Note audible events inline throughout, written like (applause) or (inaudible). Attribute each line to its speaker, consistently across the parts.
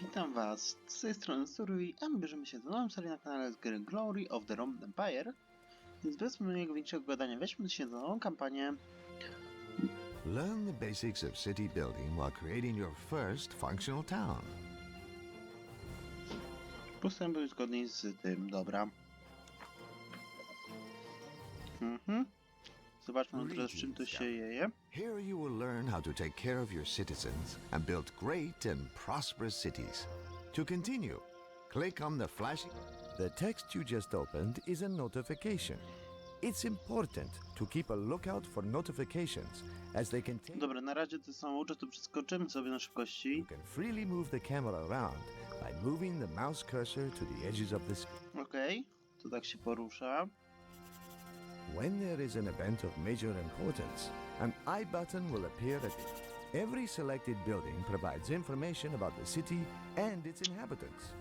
Speaker 1: Witam Was z tej strony Suri, a my bierzemy się do nową serię na kanale z gry Glory of the Roman Empire. Więc bez mojego większego gadania weźmy się za nową kampanię.
Speaker 2: Learn the basics of city building while creating your first functional town.
Speaker 1: Postępuj zgodnie z tym, dobra. Mhm. Zobaczmy teraz czym to się jeje.
Speaker 2: Here you will learn how to take care of your citizens and build great and prosperous cities. To continue, click on the flashing.
Speaker 3: The text you just opened is a notification. It's important to keep a lookout for notifications as they contain.
Speaker 1: Dobra, na razie to samoucze, to przeskoczymy sobie na szybkości.
Speaker 3: You can freely move the camera around by moving the mouse cursor to the edges of the screen.
Speaker 1: Okej, to tak się porusza.
Speaker 3: When there is an event of major importance, an I button will appear at the Every selected building provides information about the city and its inhabitants.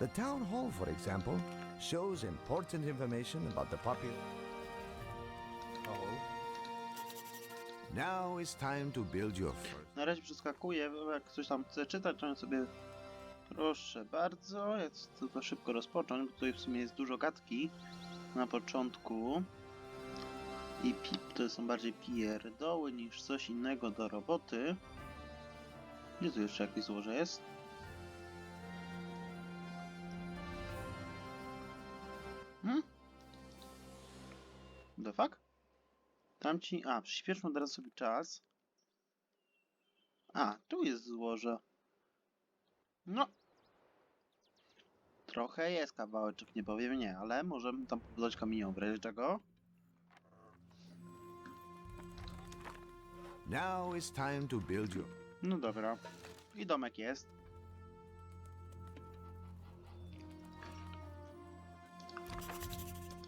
Speaker 3: The town hall, for example, shows important information about the population.
Speaker 2: Now it's time to build your first.
Speaker 1: Na razie przeskakuję, jak ktoś tam chce czytać, to sobie proszę bardzo, ja chcę to szybko rozpocząć, bo tutaj w sumie jest dużo gadki na początku i pi to są bardziej pierdoły niż coś innego do roboty. Gdzie tu jeszcze jakieś złoże jest? Hmm? The fuck? Tamci... A, przyspieszmy teraz sobie czas. A, tu jest złoże. No. Trochę jest kawałeczek, nie powiem nie, ale możemy tam pobudować kamienią w czego.
Speaker 2: Now it's time to build your.
Speaker 1: No dobra. I domek jest.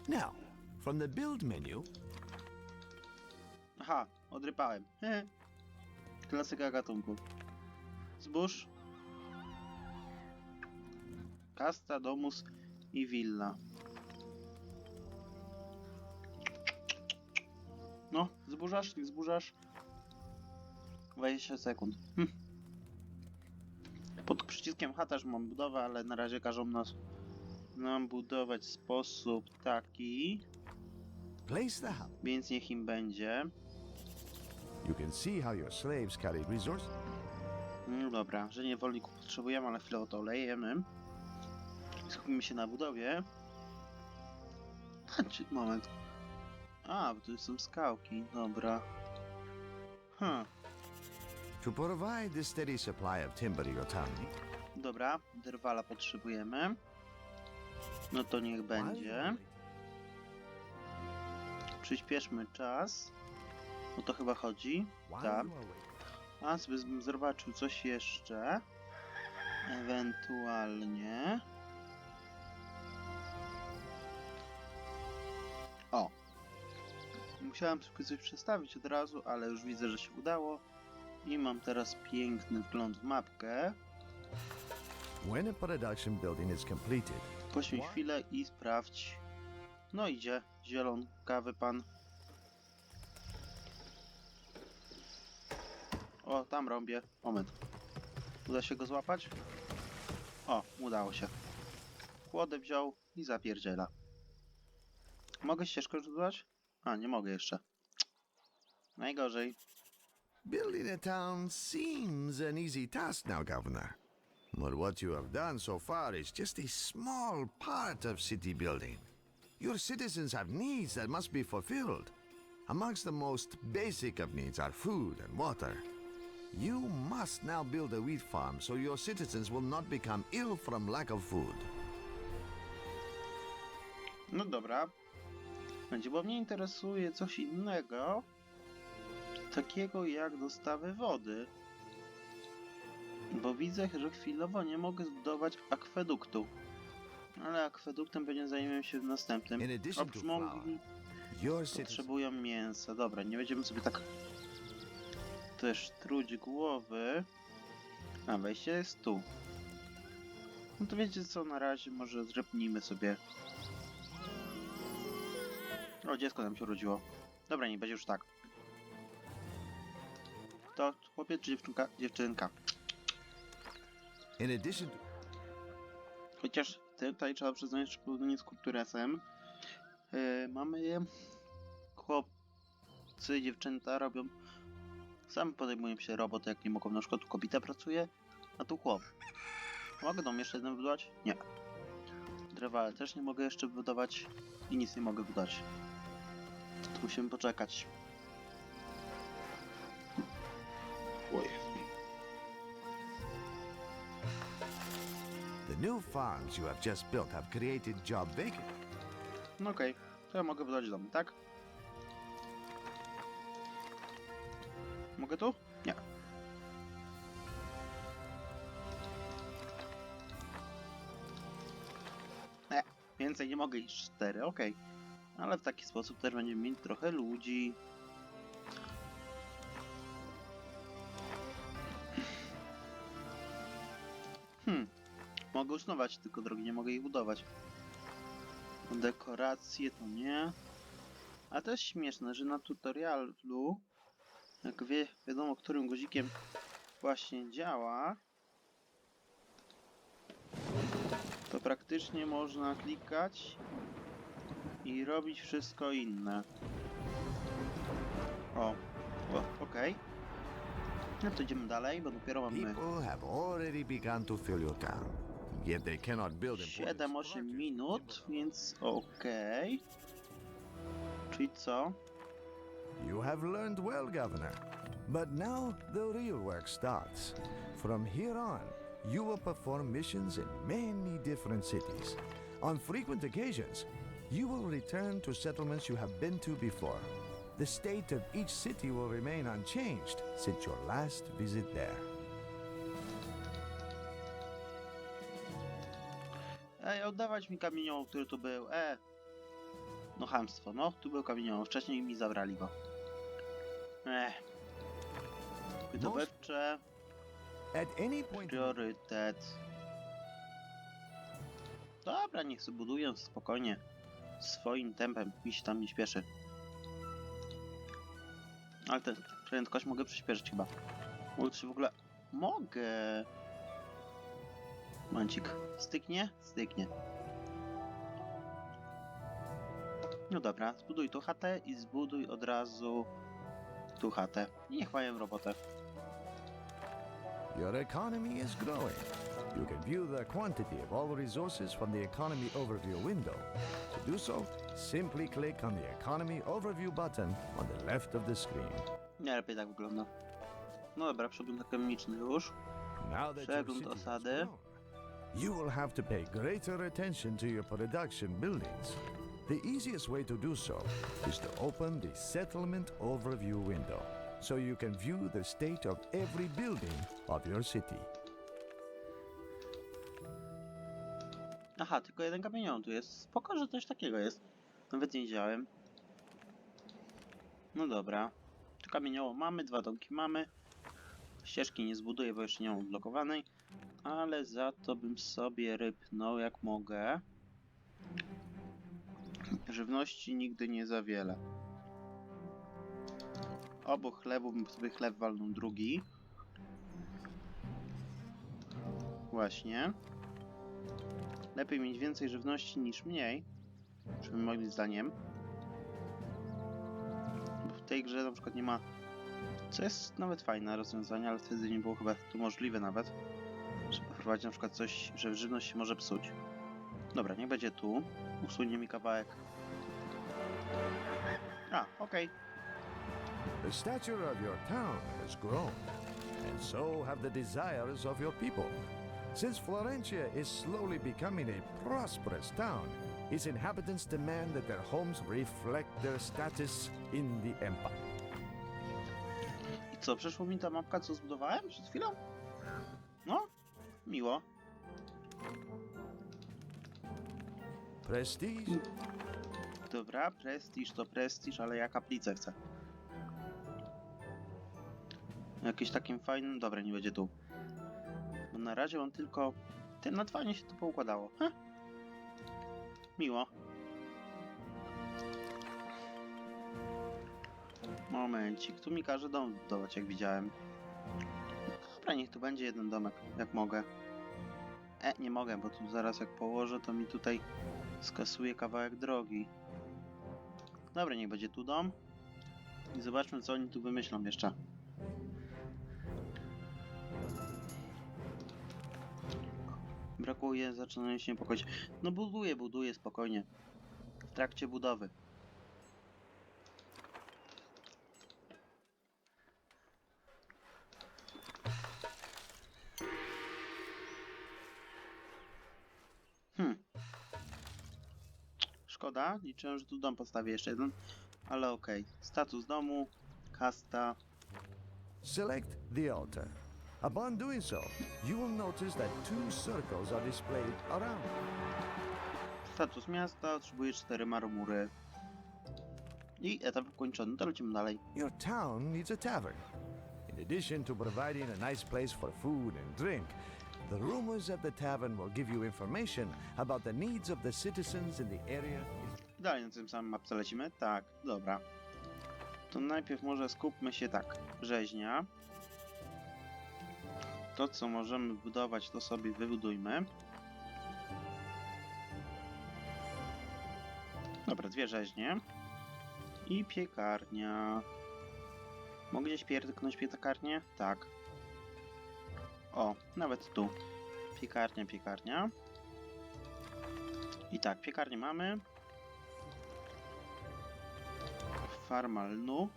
Speaker 2: Now, from the build menu,
Speaker 1: Aha, odrypałem. Klasyka gatunku. Zbóż. Kasta, domus i willa. No, zburzasz, nie zburzasz. 20 sekund. Hm. Pod przyciskiem H też mam budowę, ale na razie każą nas nam budować w sposób taki,
Speaker 2: place the house.
Speaker 1: więc niech im będzie.
Speaker 3: You can see how your slaves carry resources.
Speaker 1: No dobra, że niewolników potrzebujemy, ale chwilę to olejemy. Skupimy się na budowie. (laughs) Moment. A, bo tu są skałki, dobra. Hm,
Speaker 2: To provide the steady supply of timber to your town,
Speaker 1: dobra, drwala potrzebujemy. No to niech będzie. Przyspieszmy czas. O to chyba chodzi. Tak. A, bym zobaczył coś jeszcze. Ewentualnie. O. Musiałem sobie coś przestawić od razu, ale już widzę, że się udało. I mam teraz piękny wgląd w mapkę.
Speaker 3: When a production building is completed,
Speaker 1: Poświęć chwilę i sprawdź. No idzie. Zielonkawy pan. O, tam rąbię. Moment. Uda się go złapać? O, udało się. Kłodę wziął i zapierdziela. Mogę ścieżkę rzucać? A, nie mogę jeszcze. Najgorzej.
Speaker 2: Building a town seems an easy task now, Governor. But what you have done so far is just a small part of city building. Your citizens have needs that must be fulfilled. Amongst the most basic of needs are food and water. You must now build a wheat farm so your citizens will not become ill from lack of food.
Speaker 1: No dobra. Będzie, bo mnie interesuje coś innego. Takiego jak dostawy wody. Bo widzę, że chwilowo nie mogę zbudować akweduktu. Ale akweduktem będzie zajmiemy się w następnym.
Speaker 2: Citizens.
Speaker 1: potrzebują mięsa. Dobra, nie będziemy sobie tak też truć głowy. A, wejście jest tu. No to wiecie co, na razie może zrepnijmy sobie. O, dziecko nam się urodziło. Dobra, nie będzie już tak. To chłopiec czy dziewczynka? Dziewczynka.
Speaker 2: In addition to
Speaker 1: Chociaż tutaj trzeba przyznać, że podobnie z Kulturesem yy, mamy chłopcy, dziewczęta robią sami podejmują się roboty, jak nie mogą, na przykład tu kobieta pracuje, a tu chłop. Mogę dom jeszcze jeden wybudować? Nie. Drewal też nie mogę jeszcze wybudować i nic nie mogę wydać. Tu musimy poczekać.
Speaker 2: The new farms you have just built have created job vacancies.
Speaker 1: No okej, to ja mogę wydać dom, tak? Mogę tu? Nie. Nie, więcej nie mogę niż cztery, okej. Ale w taki sposób też będziemy mieć trochę ludzi. Usuwać tylko drogi, nie mogę ich budować. Dekoracje to nie. A jest śmieszne, że na tutorialu, jak wie, wiadomo którym guzikiem właśnie działa, to praktycznie można klikać i robić wszystko inne. O, o okej. No to idziemy dalej, bo dopiero mamy
Speaker 2: People have already begun to fill your town, yet they cannot build important
Speaker 1: 7-8
Speaker 2: structures
Speaker 1: minut, więc okej. Czyli co?
Speaker 3: You have learned well, Governor. But now the real work starts. From here on, you will perform missions in many different cities. On frequent occasions, you will return to settlements you have been to before. The state of each city will remain unchanged since your last visit there.
Speaker 1: Ej, oddawać mi kamieniołom, który tu był. E. No chamstwo, no. Tu był kamieniołom. Wcześniej mi zabrali go. Ech. Wydobywcze. Priorytet. Dobra, niech sobie budują spokojnie. Swoim tempem. Mi się tam nie śpieszy. Ale tę prędkość mogę przyspieszyć chyba. Czy w ogóle... Mogę. Momencik. Styknie? Styknie. No dobra, zbuduj tu chatę i zbuduj od razu tu chatę. I niech mają robotę.
Speaker 3: Your economy is growing. You can view the quantity of all resources from the Economy Overview window. To do so, simply click on the Economy Overview button on the left of the screen.
Speaker 1: Nie lepiej tak wygląda. No dobra, przegląd ekonomiczny już.
Speaker 3: Now that your
Speaker 1: Przegląd
Speaker 3: city
Speaker 1: osady.
Speaker 3: grown, you will have to pay greater attention to your production buildings. The easiest way to do so is to open the Settlement Overview window so you can view the state of every building of your city.
Speaker 1: Aha, tylko jeden kamienion tu jest. Spoko, że coś takiego jest. Nawet nie wiedziałem. No dobra. Tu kamienioło mamy, dwa domki mamy. Ścieżki nie zbuduję, bo jeszcze nie mam odblokowanej. Ale za to bym sobie rypnął jak mogę. Żywności nigdy nie za wiele. Obok chlebu bym sobie chleb walnął drugi. Właśnie. Lepiej mieć więcej żywności niż mniej. Przynajmniej moim zdaniem. Bo w tej grze na przykład nie ma. Co jest nawet fajne rozwiązanie, ale wtedy nie było chyba to możliwe nawet. Wprowadzić na przykład coś, że żywność się może psuć. Dobra, niech będzie tu. Usunie mi kawałek. A, okej.
Speaker 3: The stature of your town has grown, and so have the desires of your people. Since Florentia is slowly becoming a prosperous town, its inhabitants demand that their homes reflect their status in the empire.
Speaker 1: I co, przeszło mi ta mapka, co zbudowałem przed chwilą? Miło.
Speaker 3: Prestige?
Speaker 1: Dobra, prestiż to prestiż, ale ja kaplicę chcę. Jakieś takim fajnym... Dobra, nie będzie tu. Bo na razie mam tylko... Tym na fajnie się to poukładało. Heh. Miło. Momencik, tu mi każe dom budować, jak widziałem. Dobra, niech tu będzie jeden domek, jak mogę. E, nie mogę, bo tu zaraz jak położę, to mi tutaj skasuje kawałek drogi. Dobra, niech będzie tu dom. I zobaczmy, co oni tu wymyślą jeszcze. Brakuje, zaczynają się niepokoić. No buduję, buduję spokojnie. W trakcie budowy. Szkoda, liczyłem, że tu dom postawię jeszcze jeden, ale okej. Status domu, kasta.
Speaker 3: Select the altar. Upon doing so, you will notice that two circles are displayed around.
Speaker 1: Status miasta, otrzymuje 4 marmury. I etap ukończony, to lecimy dalej.
Speaker 3: Your town needs a tavern. In addition to providing a nice place for food and drink, the rumors at the tavern will give you information about the needs of the citizens in the area.
Speaker 1: Dalej na tym samym mapce lecimy? Tak, dobra. To najpierw może skupmy się tak. Rzeźnia. To co możemy budować, to sobie wybudujmy. Dobra, dwie rzeźnie. I piekarnia. Mogę gdzieś pierdyknąć piekarnię? Tak. O, nawet tu. Piekarnia, piekarnia. I tak, piekarnię mamy. Farma lnu.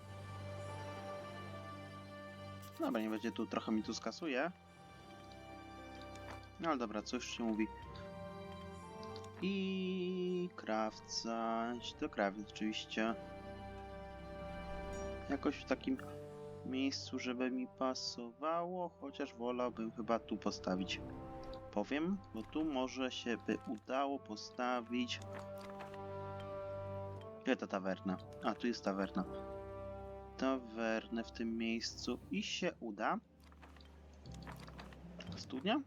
Speaker 1: Dobra, nie będzie tu, trochę mi tu skasuje. No ale dobra, co już się mówi. I krawca, to krawiec oczywiście. Jakoś w takim miejscu, żeby mi pasowało, chociaż wolałbym chyba tu postawić. Powiem, bo tu może się by udało postawić gdzie ta tawerna? A, tu jest tawerna. Tawernę w tym miejscu i się uda. Studnia?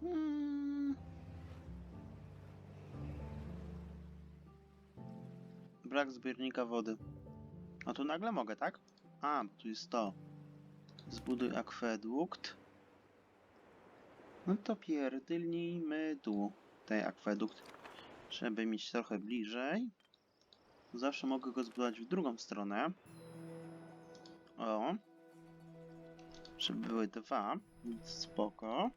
Speaker 1: Hmm. Brak zbiornika wody. A tu nagle mogę, tak? A, tu jest to. Zbuduj akwedukt. No to pierdylnijmy tu ten akwedukt żeby mieć trochę bliżej. Zawsze mogę go zbudować w drugą stronę. O. Żeby były dwa, spoko.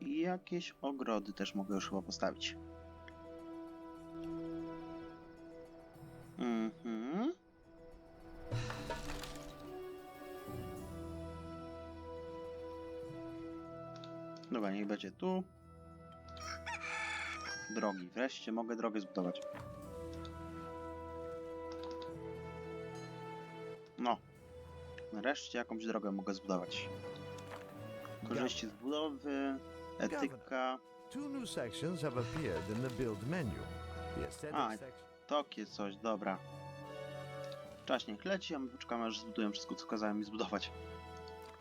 Speaker 1: I jakieś ogrody też mogę już chyba postawić. Mhm. Dobra, niech będzie tu drogi. Wreszcie mogę drogę zbudować. No. Nareszcie jakąś drogę mogę zbudować. Korzyści z budowy, etyka.
Speaker 3: Two new sections have appeared in the build menu. The aesthetic section.
Speaker 1: Takie coś, dobra. Czas niech leci, a my poczekamy aż zbudują wszystko, co kazałem mi zbudować.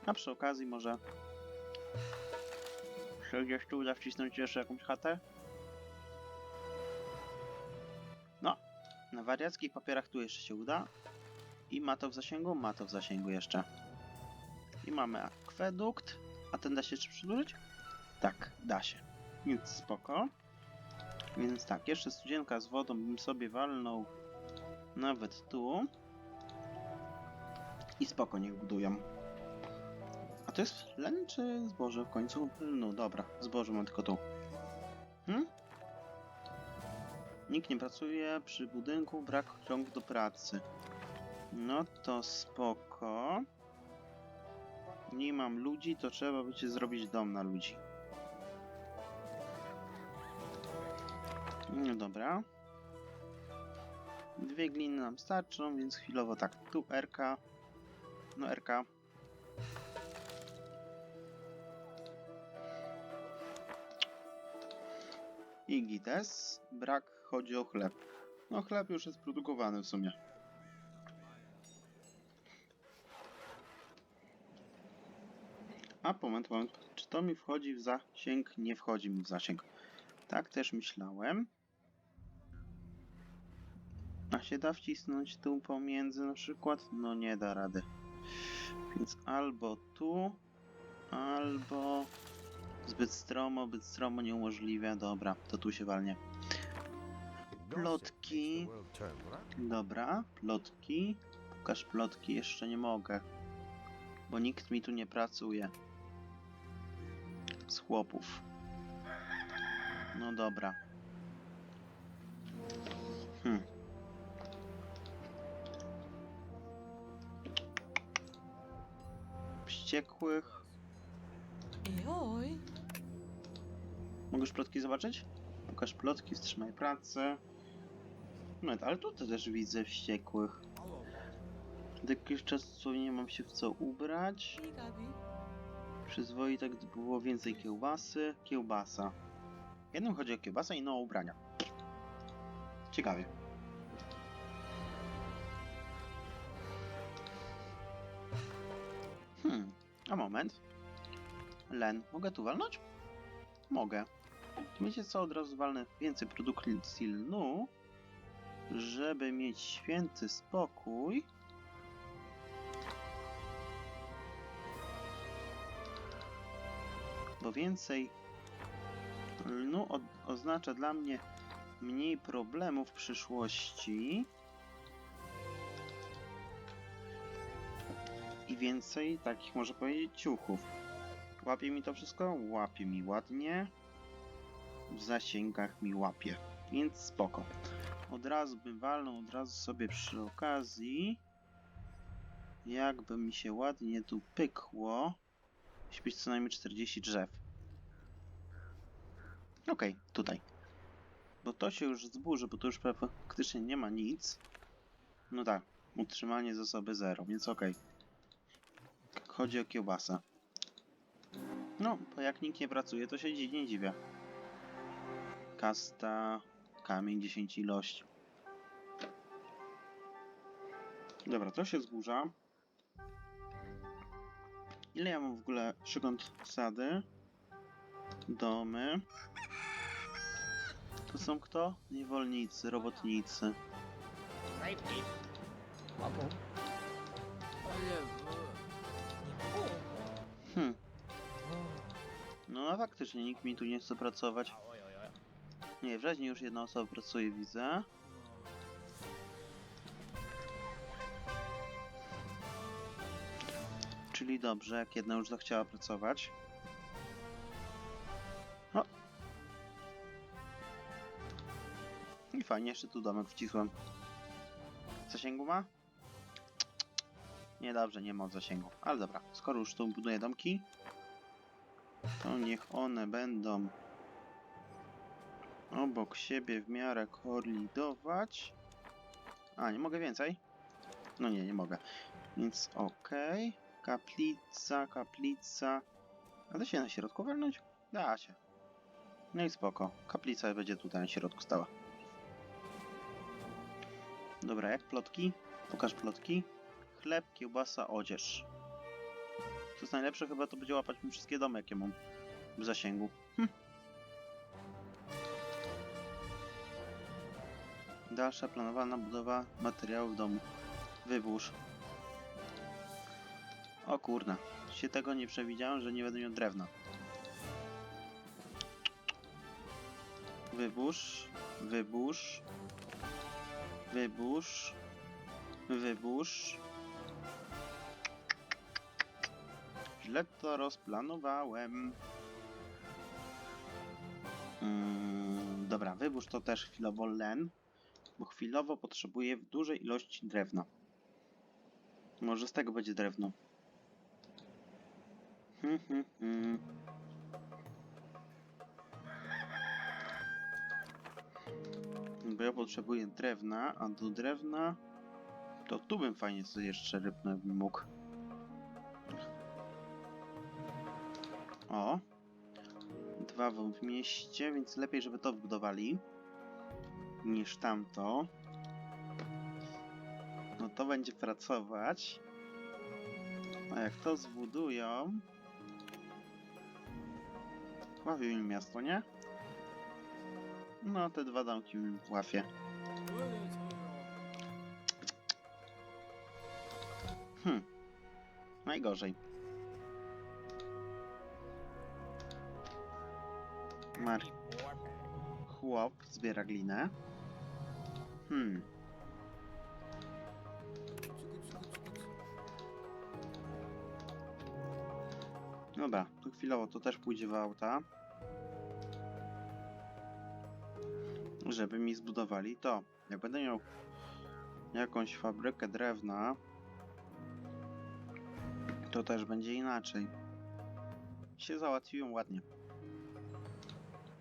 Speaker 1: A przy okazji może... Się gdzieś tu uda wcisnąć jeszcze jakąś chatę? No, na wariackich papierach tu jeszcze się uda. I ma to w zasięgu? Ma to w zasięgu jeszcze. I mamy akwedukt. A ten da się jeszcze przedłużyć? Tak, da się. Więc spoko. Więc tak, jeszcze studzienka z wodą bym sobie walnął nawet tu. I spoko, niech budują. To jest len czy zboże w końcu? No dobra, zboże mam tylko tu. Hmm? Nikt nie pracuje przy budynku, brak rąk do pracy. No to spoko. Nie mam ludzi, to trzeba będzie zrobić dom na ludzi. No dobra. Dwie gliny nam starczą, więc chwilowo tak. Tu RK. No RK. I gites. Brak, chodzi o chleb. No chleb już jest produkowany w sumie. A moment, moment. Czy to mi wchodzi w zasięg? Nie wchodzi mi w zasięg. Tak też myślałem. A się da wcisnąć tu pomiędzy na przykład? No nie da rady. Więc albo tu, albo Zbyt stromo, zbyt stromo nie umożliwia. Dobra, to tu się walnie. Plotki. Dobra, plotki. Pokaż plotki, jeszcze nie mogę. Bo nikt mi tu nie pracuje. Z chłopów. No dobra. Hmm. Wściekłych.
Speaker 4: Oj.
Speaker 1: Mogę już plotki zobaczyć? Pokaż plotki, wstrzymaj pracę. No, ale tutaj też widzę wściekłych. Do jakiegoś czasu nie mam się w co ubrać.
Speaker 4: I Gabi.
Speaker 1: Przyzwoite, gdy było więcej kiełbasy. Kiełbasa. Jednym chodzi o kiełbasę, inną o ubrania. Ciekawie. Hmm, a moment. Len, mogę tu walnąć? Mogę. Wiecie co, od razu walnę więcej produkcji lnu, żeby mieć święty spokój. Bo więcej lnu oznacza dla mnie mniej problemów w przyszłości. I więcej takich, może powiedzieć, ciuchów. Łapie mi to wszystko? Łapie mi ładnie. W zasięgach mi łapie. Więc spoko. Od razu bym walnął, od razu sobie przy okazji. Jakby mi się ładnie tu pykło. Musi być co najmniej 40 drzew. Okej, tutaj. Bo to się już zburzy, bo tu już praktycznie nie ma nic. No tak, utrzymanie zasoby 0, więc okej. Chodzi o kiełbasę. No, bo jak nikt nie pracuje, to się nie dziwię. Kasta, kamień 10 ilość. Dobra, to się zburza. Ile ja mam w ogóle przykąd sady? Domy. To są kto? Niewolnicy, robotnicy.
Speaker 5: Mamo.
Speaker 1: Hm. No a faktycznie nikt mi tu nie chce pracować. Nie, w już jedna osoba pracuje, widzę. Czyli dobrze, jak jedna już zachciała pracować. O! I fajnie, jeszcze tu domek wcisłem. Zasięgu ma? Nie, dobrze, nie ma zasięgu. Ale dobra, skoro już tu buduję domki, to niech one będą obok siebie w miarę kolidować. A, nie mogę więcej? No nie, nie mogę. Więc okej. Kaplica, kaplica. A da się na środku walnąć? Da się. No i spoko. Kaplica będzie tutaj na środku stała. Dobra, jak plotki? Pokaż plotki. Chleb, kiełbasa, odzież. Co jest najlepsze, chyba to będzie łapać mi wszystkie domy, jakie mam w zasięgu. Hm. Dalsza planowana budowa materiałów domu. Wybórz. O kurna, się tego nie przewidziałem, że nie będę miał drewna. Wybórz, wybórz, wybórz, wybórz. Źle to rozplanowałem. Mm, dobra, wybórz to też chwilowo len, bo chwilowo potrzebuję dużej ilości drewna. Może z tego będzie drewno. Hmm, hmm, hmm. Bo ja potrzebuję drewna, a do drewna to tu bym fajnie sobie jeszcze rybnę mógł. O. Dwa w mieście, więc lepiej, żeby to wbudowali niż tamto. No to będzie pracować. A jak to zbudują... Łapią mi miasto, nie? No, te dwa domki mi łapie. Hmm. Mar... Chłop zbiera glinę. Hmm. Dobra, to chwilowo to też pójdzie w auta. Żeby mi zbudowali to. Jak będę miał jakąś fabrykę drewna, to też będzie inaczej. Się załatwiłem ładnie.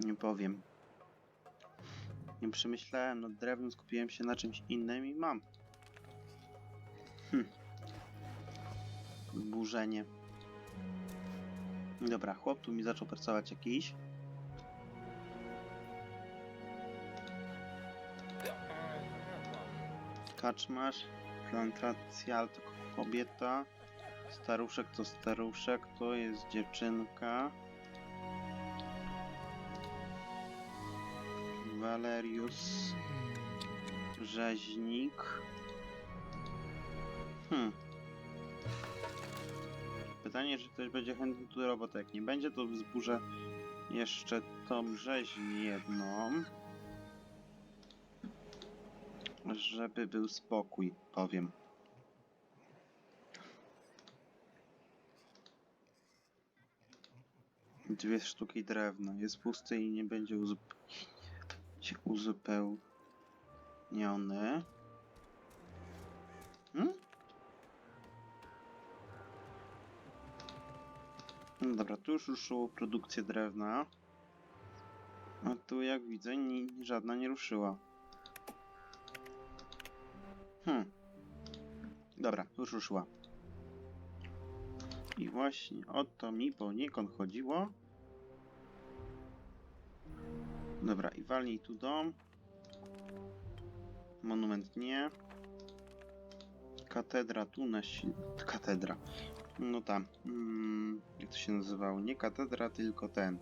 Speaker 1: Nie powiem. Nie przemyślałem nad drewnem, skupiłem się na czymś innym i mam. Hm. Burzenie. Dobra, chłop tu mi zaczął pracować jakiś. Kaczmarz, plantacja, to kobieta. Staruszek to staruszek, to jest dziewczynka. Valerius. Rzeźnik. Hmm. Pytanie, czy ktoś będzie chętny do roboty. Jak nie będzie, to wzburzę jeszcze tą rzeźnię jedną. Żeby był spokój, powiem. Dwie sztuki drewna. Jest pusty i nie będzie uzup uzupełniony. Hmm? No dobra, tu już ruszyło produkcję drewna. A tu jak widzę, ni żadna nie ruszyła. Hmm. Dobra, już ruszyła. I właśnie o to mi poniekąd chodziło. Dobra, i walnij tu dom. Monument nie. Katedra tu na Katedra. No tam. Mm, jak to się nazywało? Nie katedra, tylko ten.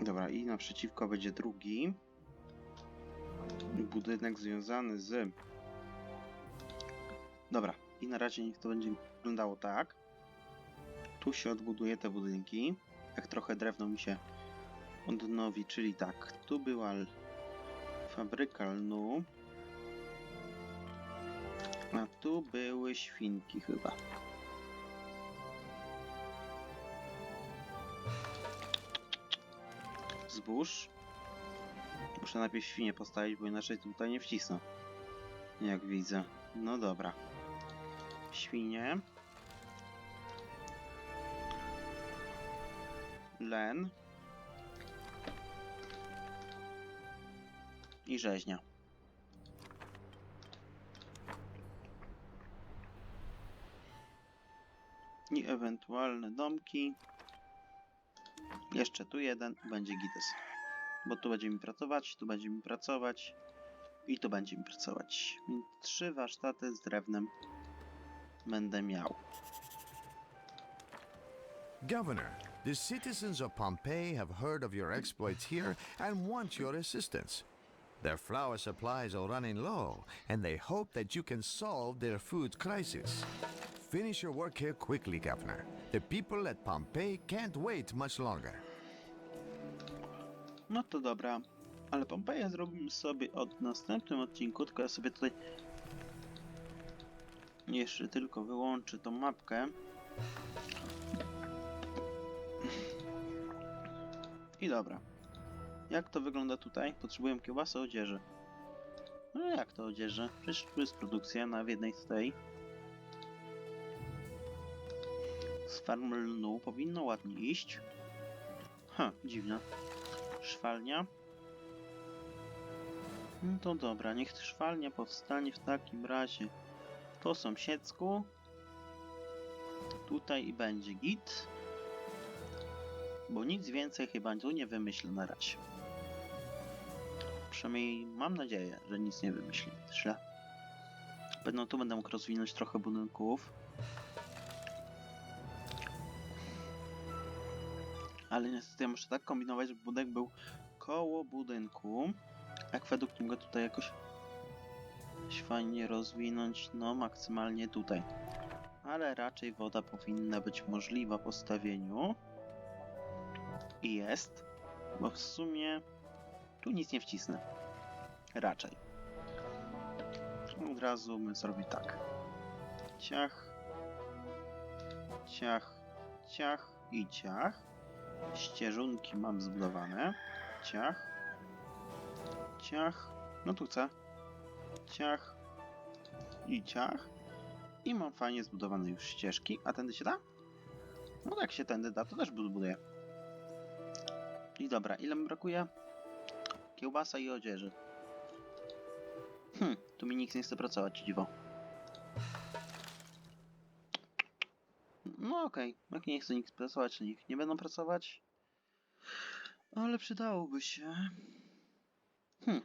Speaker 1: Dobra, i naprzeciwko będzie drugi. Budynek związany z. Dobra, i na razie niech to będzie wyglądało tak. Tu się odbuduje te budynki. Jak trochę drewno mi się odnowi, czyli tak. Tu była fabryka lnu. A tu były świnki chyba. Zbóż. Muszę najpierw świnie postawić, bo inaczej tutaj nie wcisnę. Jak widzę. No dobra. Świnie. Len. I rzeźnia. I ewentualne domki. Jeszcze tu jeden będzie gites. Bo tu będzie mi pracować, tu będzie mi pracować i tu będzie mi pracować. Trzy warsztaty z drewnem będę miał.
Speaker 2: Governor, the citizens of Pompeii have heard of your exploits here and want your assistance. Their flour supplies are running low, and they hope that you can solve their food crisis. Finish your work here quickly, Governor. The people at Pompeii can't wait much longer.
Speaker 1: No to dobra. Ale Pompeja zrobimy sobie od następnym odcinku, tylko ja sobie tutaj jeszcze tylko wyłączę tą mapkę. I dobra. Jak to wygląda tutaj? Potrzebuję kiełbasy odzieży. No jak to odzieży? Przecież tu jest produkcja na jednej z tej. Z farm lnu powinno ładnie iść. Ha, dziwne. Szwalnia. No to dobra, niech szwalnia powstanie w takim razie po sąsiedzku. Tutaj i będzie git. Bo nic więcej chyba tu nie wymyślę na razie. Przynajmniej mam nadzieję, że nic nie wymyślę. Źle. Tu będę mógł rozwinąć trochę budynków. Ale niestety ja muszę tak kombinować, żeby budynek był koło budynku. Mnie go tutaj jakoś fajnie rozwinąć, no maksymalnie tutaj. Ale raczej woda powinna być możliwa po stawieniu. I jest, bo w sumie tu nic nie wcisnę. Raczej. Od razu my zrobić tak. Ciach. Ciach. Ciach i ciach. Ścieżunki mam zbudowane. Ciach. Ciach. No tu chcę. Ciach. I ciach. I mam fajnie zbudowane już ścieżki. A tędy się da? No jak się tędy da, to też buduję. I dobra, ile mi brakuje? Kiełbasa i odzieży. Hm, tu mi nikt nie chce pracować, dziwo. No okej, jak nie chce nikt pracować, to nikt nie będą pracować. Ale przydałoby się. Hm,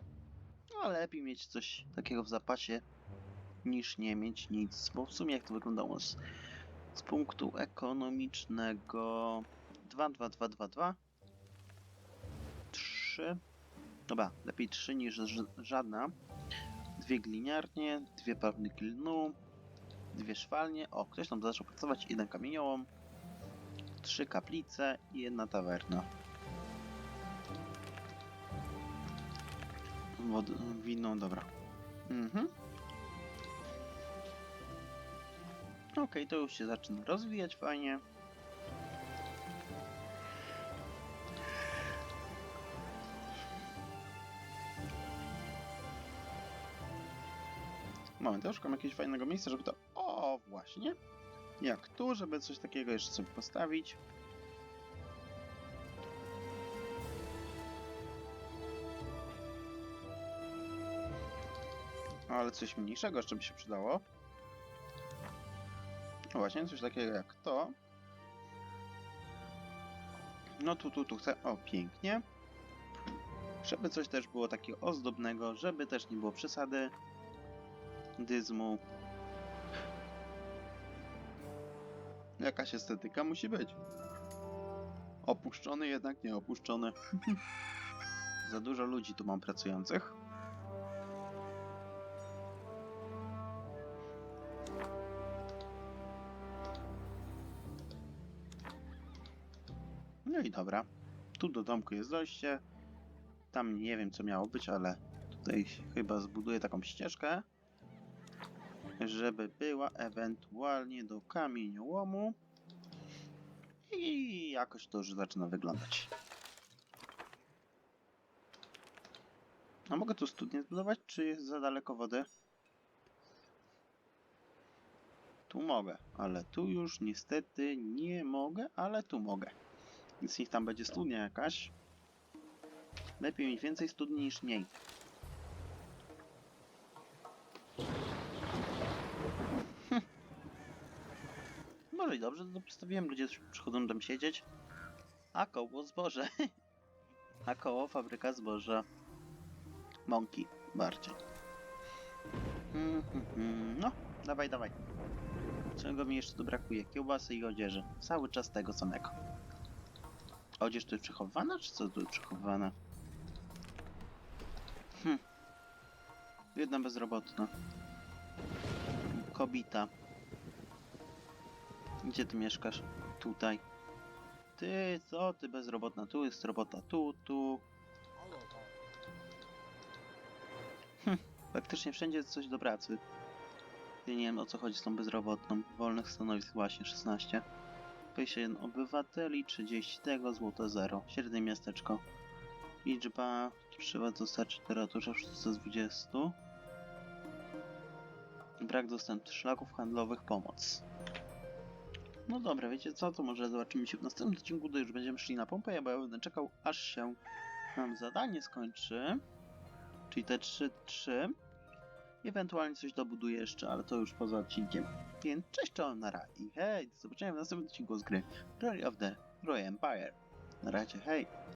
Speaker 1: no lepiej mieć coś takiego w zapasie, niż nie mieć nic. Bo w sumie jak to wyglądało z, punktu ekonomicznego 2, 2, 2, 2, 2 3 Dobra, lepiej 3 niż żadna. Dwie gliniarnie, dwie pawniki lnu, dwie szwalnie. O, ktoś tam zaczął pracować, jeden kamieniołom, trzy kaplice i jedna tawerna. Wod wino, dobra. Mhm. Okej, to już się zaczyna rozwijać fajnie. Moment, ja szukam jakiegoś fajnego miejsca, żeby to... O, właśnie. Jak tu, żeby coś takiego jeszcze sobie postawić. Ale coś mniejszego jeszcze by się przydało. No właśnie, coś takiego jak to. No tu, tu, tu chcę. O, pięknie. Żeby coś też było takiego ozdobnego, żeby też nie było przesady dyzmu. Jakaś estetyka musi być. Opuszczony jednak nie opuszczony. (laughs) Za dużo ludzi tu mam pracujących. No i dobra. Tu do domku jest dojście. Tam nie wiem co miało być, ale tutaj chyba zbuduję taką ścieżkę żeby była ewentualnie do kamieniołomu i jakoś to już zaczyna wyglądać. A mogę tu studnię zbudować, czy jest za daleko wody? Tu mogę, ale tu już niestety nie mogę, ale tu mogę. Więc niech tam będzie studnia jakaś. Lepiej mieć więcej studni niż mniej. Może i dobrze to postawiłem, ludzie przychodzą tam siedzieć. A koło zboże. (laughs) A koło fabryka zboża. Mąki bardziej. Mm, mm, mm. No, dawaj, dawaj. Czego mi jeszcze tu brakuje? Kiełbasy i odzieży. Cały czas tego samego. Odzież tu jest przechowywana, czy co tu jest przechowywane? Hm. Jedna bezrobotna. Kobita. Gdzie ty mieszkasz? Tutaj. Ty, co ty bezrobotna? Tu jest robota, tu, tu. Hm, praktycznie wszędzie jest coś do pracy. Ja nie wiem o co chodzi z tą bezrobotną. Wolnych stanowisk właśnie 16. 51 obywateli, 30 tego, złote 0. Średnie miasteczko. Liczba trzeba dostarczyć temperaturze w sztuce z 20. Brak dostępu szlaków handlowych, pomoc. No dobra, wiecie co, to może zobaczymy się w następnym odcinku, gdy już będziemy szli na pompę, ja będę czekał, aż się nam zadanie skończy. Czyli te 3-3. Ewentualnie coś dobuduję jeszcze, ale to już poza odcinkiem. Więc cześć, czołem, nara i hej, do zobaczenia w następnym odcinku z gry Glory of the Royal Empire. Na razie, hej!